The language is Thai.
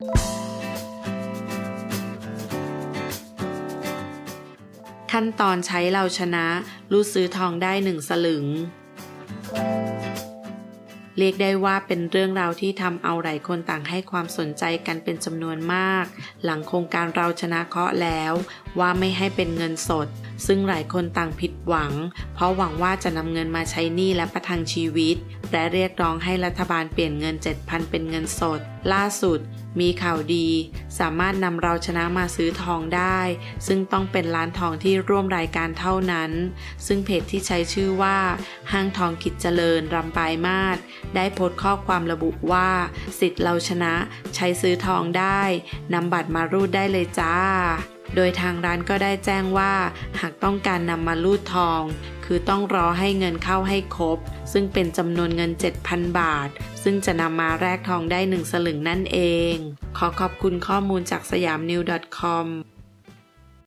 ขั้นตอนใช้เราชนะ รูดซื้อทองได้หนึ่งสลึง เรียกได้ว่าเป็นเรื่องราวที่ทำเอาหลายคนต่างให้ความสนใจกันเป็นจำนวนมาก หลังโครงการเราชนะเคราะห์แล้ว ว่าไม่ให้เป็นเงินสด ซึ่งหลายคนต่างผิดหวัง เพราะหวังว่าจะนำเงินมาใช้หนี้และประทังชีวิต และเรียกร้องให้รัฐบาลเปลี่ยนเงิน 7,000 เป็นเงินสด ล่าสุดมีข่าวดี สามารถนำเราชนะมาซื้อทองได้ ซึ่งต้องเป็นร้านทองที่ร่วมรายการเท่านั้น ซึ่งเพจที่ใช้ชื่อว่า ห้างทองกิจเจริญรำปลายมาศได้โพสต์ข้อความระบุว่า สิทธิ์เราชนะ ใช้ซื้อทองได้นำบัตรมารูดได้เลยจ้า โดยทางร้านก็ได้แจ้งว่า หากต้องการนำมาลูดทอง คือต้องรอให้เงินเข้าให้ครบ ซึ่งเป็นจำนวนเงิน 7,000 บาท ซึ่งจะนำมาแลกทองได้หนึ่งสลึงนั่นเอง ขอขอบคุณข้อมูลจากสยามนิว .com